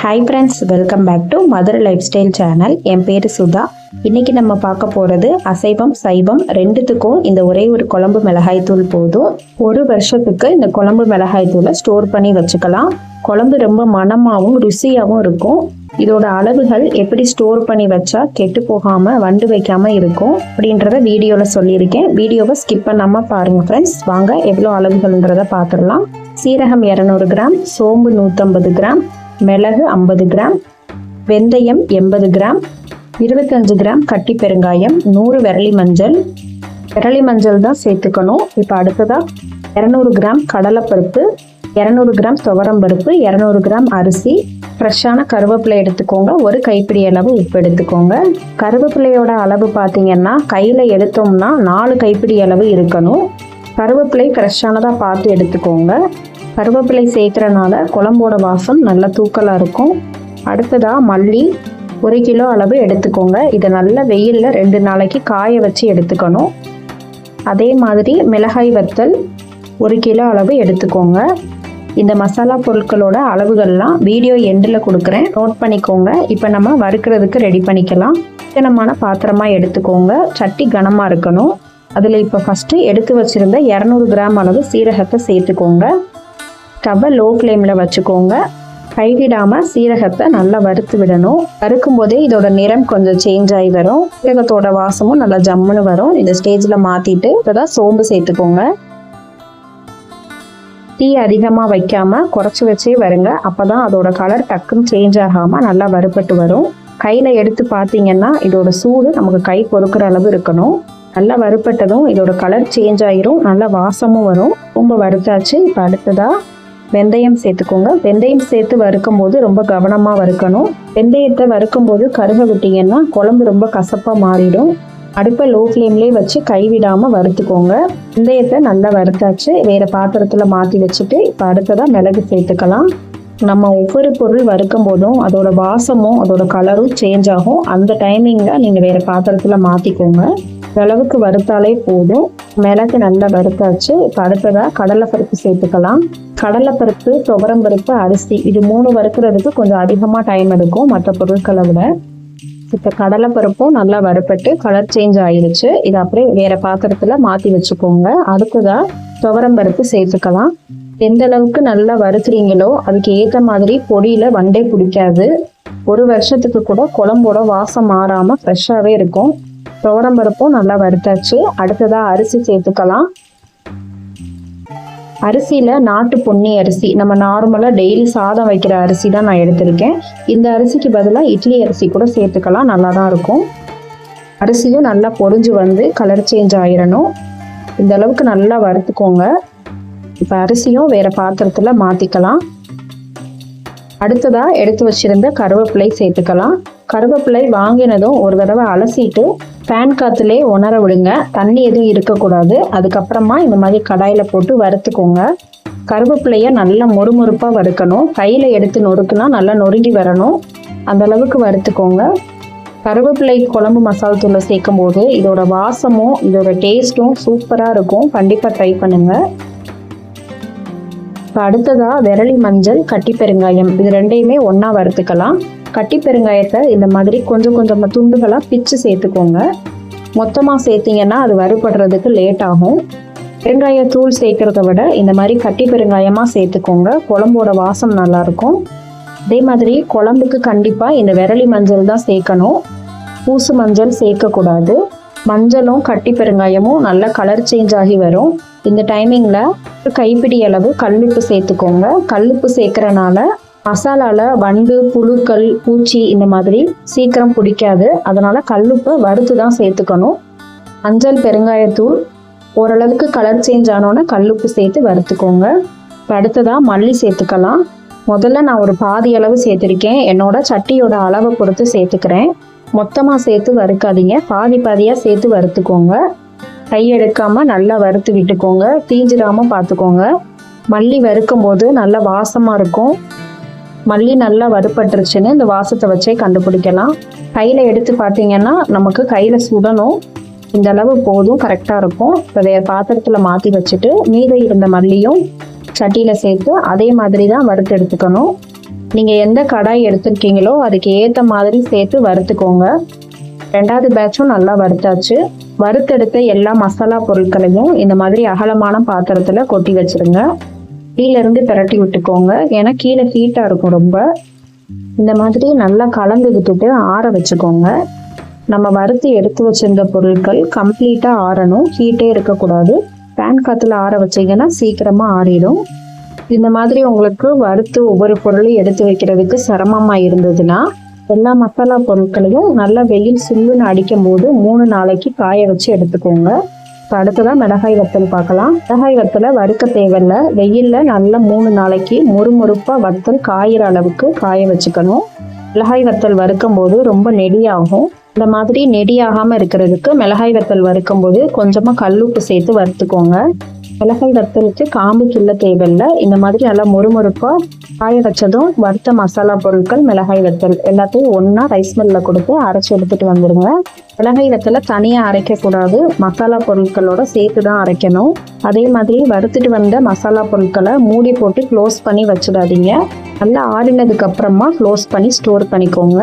Hi friends welcome back to Madurai lifestyle channel என் பேர் சுதா. இன்றைக்கி நம்ம பார்க்க போகிறது அசைவம் சைவம் ரெண்டுத்துக்கும் இந்த ஒரே ஒரு குழம்பு மிளகாய் தூள் போதும். ஒரு வருஷத்துக்கு இந்த குழம்பு மிளகாய் தூளை ஸ்டோர் பண்ணி வச்சுக்கலாம். குழம்பு ரொம்ப மணமாகவும் ருசியாகவும் இருக்கும். இதோட அளவுகள் எப்படி ஸ்டோர் பண்ணி வச்சா கெட்டு போகாமல் வண்டு வைக்காமல் இருக்கும் அப்படின்றத வீடியோவில் சொல்லியிருக்கேன். வீடியோவை ஸ்கிப் பண்ணாமல் பாருங்கள் ஃப்ரெண்ட்ஸ் வாங்க எவ்வளோ அளவுகள்ன்றதை பார்த்துடலாம். சீரகம் இரநூறு கிராம் சோம்பு நூற்றம்பது கிராம் மிளகு ஐம்பது கிராம் வெந்தயம் எண்பது கிராம் இருபத்தஞ்சு கிராம் கட்டி பெருங்காயம் நூறு விரலி மஞ்சள். விரலி மஞ்சள் தான் சேர்த்துக்கணும். இப்போ அடுத்ததாக இரநூறு கிராம் கடலைப்பருப்பு இரநூறு கிராம் துவரம்பருப்பு இரநூறு கிராம் அரிசி. ஃப்ரெஷ்ஷான கருவேப்பிலை எடுத்துக்கோங்க. ஒரு கைப்பிடி அளவு உப்பு எடுத்துக்கோங்க. கருவேப்பிலையோட அளவு பார்த்தீங்கன்னா கையில் எடுத்தோம்னா நாலு கைப்பிடி அளவு இருக்கணும். கருவேப்பிலை ஃப்ரெஷ்ஷானதாக பார்த்து எடுத்துக்கோங்க. கருவேப்பிலை சேர்க்குறனால குழம்போட வாசம் நல்ல தூக்கலாக இருக்கும். அடுத்ததாக மல்லி ஒரு கிலோ அளவு எடுத்துக்கோங்க. இதை நல்லா வெயிலில் ரெண்டு நாளைக்கு காய வச்சு எடுத்துக்கணும். அதே மாதிரி மிளகாய் வத்தல் ஒரு கிலோ அளவு எடுத்துக்கோங்க. இந்த மசாலா பொருட்களோட அளவுகள்லாம் வீடியோ எண்டில் கொடுக்குறேன். நோட் பண்ணிக்கோங்க. இப்போ நம்ம வறுக்கிறதுக்கு ரெடி பண்ணிக்கலாம். சிக்கனமான பாத்திரமாக எடுத்துக்கோங்க. சட்டி கனமாக இருக்கணும். அதில் இப்போ ஃபஸ்ட்டு எடுத்து வச்சுருந்த இரநூறு கிராம் அளவு சீரகத்தை சேர்த்துக்கோங்க. ஸ்டவ்வை லோ ஃப்ளேமில் வச்சுக்கோங்க. கைவிடாமல் சீரகத்தை நல்லா வறுத்து விடணும். வறுக்கும் போதே இதோட நிறம் கொஞ்சம் சேஞ்ச் ஆகி வரும். சீரகத்தோட வாசமும் நல்லா ஜம்முன்னு வரும். இந்த ஸ்டேஜில் மாற்றிட்டு இப்போதான் சோம்பு சேர்த்துக்கோங்க. தீ அதிகமாக வைக்காமல் குறைச்சி வச்சே வருங்க. அப்போ தான் அதோட கலர் டக்குன்னு சேஞ்ச் ஆகாமல் நல்லா வறுபட்டு வரும். கையில் எடுத்து பார்த்தீங்கன்னா இதோட சூடு நமக்கு கை பொறுக்கிற அளவு இருக்கணும். நல்லா வறுப்பட்டதும் இதோட கலர் சேஞ்ச் ஆகிரும் நல்லா வாசமும் வரும். ரொம்ப வறுத்தாச்சு. இப்போ அடுத்ததாக வெந்தயம் சேர்த்துக்கோங்க. வெந்தயம் சேர்த்து வறுக்கும் போது ரொம்ப கவனமாக வறுக்கணும். வெந்தயத்தை வறுக்கும் போது கருக விட்டீங்கன்னா குழம்பு ரொம்ப கசப்பாக மாறிடும். அடுப்பை லோ ஃப்ளேம்லேயே வச்சு கைவிடாமல் வறுத்துக்கோங்க. வெந்தயத்தை நல்லா வறுத்தாச்சு. வேறு பாத்திரத்தில் மாற்றி வச்சுட்டு இப்போ அடுத்ததாக மிளகு சேர்த்துக்கலாம். நம்ம ஒவ்வொரு பொருள் வறுக்கும் போதும் அதோட வாசமும் அதோட கலரும் சேஞ்ச் ஆகும். அந்த டைமிங்கில் நீங்கள் வேறு பாத்திரத்தில் மாற்றிக்கோங்க அளவுக்கு வறுத்தாலே போதும். மிளகு நல்லா வறுத்தாச்சு. இப்போ அடுத்ததாக கடலைப்பருப்பு சேர்த்துக்கலாம். கடலைப்பருப்பு துவரம்பருப்பு அரிசி இது மூணு வறுக்கிறதுக்கு கொஞ்சம் அதிகமாக டைம் எடுக்கும் மற்ற பொருட்களை விட. இப்போ கடலைப்பருப்பும் நல்லா வறுப்பட்டு கலர் சேஞ்ச் ஆயிடுச்சு இதை அப்படியே வேற பாத்திரத்தில் மாற்றி வச்சுக்கோங்க. அடுத்ததாக துவரம்பருப்பு சேர்த்துக்கலாம். எந்த அளவுக்கு நல்லா வறுக்கிறீங்களோ அதுக்கு ஏற்ற மாதிரி பொடியில் வண்டே பிடிக்காது. ஒரு வருஷத்துக்கு கூட குழம்போட வாசம் மாறாமல் ஃப்ரெஷ்ஷாகவே இருக்கும். துவரம்பருப்பும் நல்லா வறுத்தாச்சு. அடுத்ததாக அரிசி சேர்த்துக்கலாம். அரிசியில் நாட்டு பொன்னி அரிசி நம்ம நார்மலாக டெய்லி சாதம் வைக்கிற அரிசி தான் நான் எடுத்திருக்கேன். இந்த அரிசிக்கு பதிலாக இட்லி அரிசி கூட சேர்த்துக்கலாம் நல்லா தான் இருக்கும். அரிசியும் நல்லா பொறிஞ்சு வந்து கலர் சேஞ்ச் ஆயிடணும் இந்த அளவுக்கு நல்லா வறுத்துக்கோங்க. இப்போ அரிசியும் வேறு பாத்திரத்தில் மாற்றிக்கலாம் அடுத்ததாக எடுத்து வச்சுருந்த கருவேப்பிலை சேர்த்துக்கலாம். கருவேப்பிலை வாங்கினதும் ஒரு தடவை அலசிட்டு ஃபேன் காற்றுலே உணர விடுங்க. தண்ணி எதுவும் இருக்கக்கூடாது. அதுக்கப்புறமா இந்த மாதிரி கடாயில் போட்டு வறுத்துக்கோங்க. கருவேப்பிலையை நல்லா மொறுமொறுப்பாக வறுக்கணும். கையில் எடுத்து நொறுக்குனா நல்லா நொறுங்கி வரணும். அந்த அளவுக்கு வறுத்துக்கோங்க. கருவேப்பிலை குழம்பு மசாலா தூளை சேர்க்கும் போது இதோட வாசமும் இதோட டேஸ்ட்டும் சூப்பராக இருக்கும். கண்டிப்பாக ட்ரை பண்ணுங்கள் இப்போ அடுத்ததாக விரலி மஞ்சள் கட்டி பெருங்காயம். இது ரெண்டையுமே ஒன்றா வறுத்துக்கலாம். கட்டி பெருங்காயத்தை இந்த மாதிரி கொஞ்சம் கொஞ்சமாக துண்டுகளாக பிச்சு சேர்த்துக்கோங்க. மொத்தமாக சேர்த்திங்கன்னா அது வறுபடுறதுக்கு லேட் ஆகும். பெருங்காய தூள் சேர்க்கறத விட இந்த மாதிரி கட்டி பெருங்காயமாக சேர்த்துக்கோங்க. குழம்போட வாசம் நல்லாயிருக்கும். அதே மாதிரி குழம்புக்கு கண்டிப்பாக இந்த விரலி மஞ்சள் தான் சேர்க்கணும். பூசு மஞ்சள் சேர்க்கக்கூடாது. மஞ்சளும் கட்டி பெருங்காயமும் நல்லா கலர் சேஞ்ச் ஆகி வரும். இந்த டைமிங்கில் கைப்பிடி அளவு கல்லுப்பு சேர்த்துக்கோங்க. கல்லுப்பு சேர்க்கறனால மசாலாவில் வண்டு புழுக்கள் பூச்சி இந்த மாதிரி சீக்கிரம் பிடிக்காது. அதனால் கல்லுப்பை வறுத்து தான் சேர்த்துக்கணும். அஞ்சல் பெருங்காயத்தூள் ஓரளவுக்கு கலர் சேஞ்ச் ஆனோன்னே கல்லுப்பு சேர்த்து வறுத்துக்கோங்க. இப்போ அடுத்ததாக மல்லி சேர்த்துக்கலாம். முதல்ல நான் ஒரு பாதி அளவு சேர்த்துருக்கேன். என்னோட சட்டியோட அளவை பொறுத்து சேர்த்துக்கிறேன். மொத்தமாக சேர்த்து வறுக்காதீங்க. பாதி பாதியாக சேர்த்து வறுத்துக்கோங்க. கை எடுக்காமல் நல்லா வறுத்து விட்டுக்கோங்க. தீஞ்சிடாமல் பார்த்துக்கோங்க. மல்லி வறுக்கும் போது நல்லா வாசமாக இருக்கும். மல்லி நல்லா வறுப்பட்டுருச்சுன்னு இந்த வாசத்தை வச்சே கண்டுபிடிக்கலாம். கையில் எடுத்து பார்த்தீங்கன்னா நமக்கு கையில் சுடணும். இந்த அளவு போதும் கரெக்டாக இருக்கும். இப்போ வேறு பாத்திரத்தில் மாற்றி வச்சுட்டு மீதை இருந்த மல்லியும் சட்டியில் சேர்த்து அதே மாதிரி தான் வறுத்து எடுத்துக்கணும். நீங்கள் எந்த கடாய் எடுத்துருக்கீங்களோ அதுக்கு ஏற்ற மாதிரி சேர்த்து வறுத்துக்கோங்க. ரெண்டாவது பேட்சும் நல்லா வறுத்தாச்சு. வறுத்தெடுத்த எல்லா மசாலா பொருட்களையும் இந்த மாதிரி அகலமான பாத்திரத்தில் கொட்டி வச்சிருங்க. கீழே இருந்து பிரட்டி விட்டுக்கோங்க. ஏன்னா கீழே ஹீட்டாக இருக்கும் ரொம்ப. இந்த மாதிரி நல்லா கலந்து விட்டுட்டு ஆற வச்சுக்கோங்க. நம்ம வறுத்து எடுத்து வச்சிருந்த பொருட்கள் கம்ப்ளீட்டாக ஆறணும். ஹீட்டே இருக்கக்கூடாது. பேன் காற்றுல ஆற வச்சீங்கன்னா சீக்கிரமாக ஆறிடும். இந்த மாதிரி உங்களுக்கு வறுத்து ஒவ்வொரு பொருளையும் எடுத்து வைக்கிறதுக்கு சிரமமாக இருந்ததுன்னா எல்லா மசாலா பொருட்களையும் நல்லா வெயில் சில்லுன்னு அடிக்கும் போது மூணு நாளைக்கு காய வச்சு எடுத்துக்கோங்க. இப்போ அடுத்ததான் மிளகாய் வத்தல் பார்க்கலாம். மிளகாய் வத்தலை வறுக்க தேவையில்ல. வெயிலில் நல்லா மூணு நாளைக்கு முறுமுறுப்பாக வத்தல் காயிற அளவுக்கு காய வச்சுக்கணும். மிளகாய் வத்தல் வறுக்கும் போது ரொம்ப நெடியாகும். இந்த மாதிரி நெடியாகாமல் இருக்கிறதுக்கு மிளகாய் வத்தல் வறுக்கும் போது கொஞ்சமாக கல்லுப்பு சேர்த்து வறுத்துக்கோங்க. மிளகாய் வத்தலுக்கு காம்பு கிள்ள தேவையில்லை. இந்த மாதிரி நல்லா முறுமுறுப்பாக காய வச்சதும் வறுத்த மசாலா பொருட்கள் மிளகாய் வத்தல் எல்லாத்தையும் ஒன்றா ரைஸ் மில்லில் கொடுத்து அரைச்சி எடுத்துகிட்டு வந்துடுங்க மிளகாய் வத்தலை தனியாக அரைக்கக்கூடாது மசாலா பொருட்களோட சேர்த்து தான் அரைக்கணும். அதே மாதிரி வறுத்துட்டு வந்த மசாலா பொருட்களை மூடி போட்டு க்ளோஸ் பண்ணி வச்சிடாதீங்க. நல்லா ஆறினதுக்கு அப்புறமா க்ளோஸ் பண்ணி ஸ்டோர் பண்ணிக்கோங்க.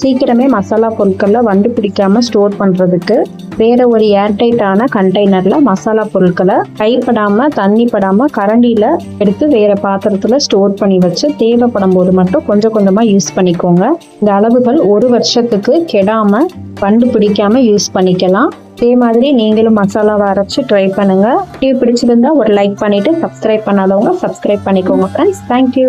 சீக்கிரமே மசாலா பொருட்களில் வண்டு பிடிக்காம ஸ்டோர் பண்ணுறதுக்கு வேற ஒரு ஏர்டைட்டான கண்டெய்னரில் மசாலா பொருட்களை கைப்படாமல் தண்ணி படாமல் கரண்டியில் எடுத்து வேற பாத்திரத்தில் ஸ்டோர் பண்ணி வச்சு தேவைப்படும் போது மட்டும் கொஞ்சம் கொஞ்சமாக யூஸ் பண்ணிக்கோங்க. இந்த அளவுகள் ஒரு வருஷத்துக்கு கெடாமல் வண்டு பிடிக்காம யூஸ் பண்ணிக்கலாம். இதே மாதிரி நீங்களும் மசாலாவை அரைச்சி ட்ரை பண்ணுங்கள் டிவி பிடிச்சிருந்தா ஒரு லைக் பண்ணிவிட்டு சப்ஸ்கிரைப் பண்ணாதவங்க சப்ஸ்கிரைப் பண்ணிக்கோங்க ஃப்ரெண்ட்ஸ் தேங்க்யூ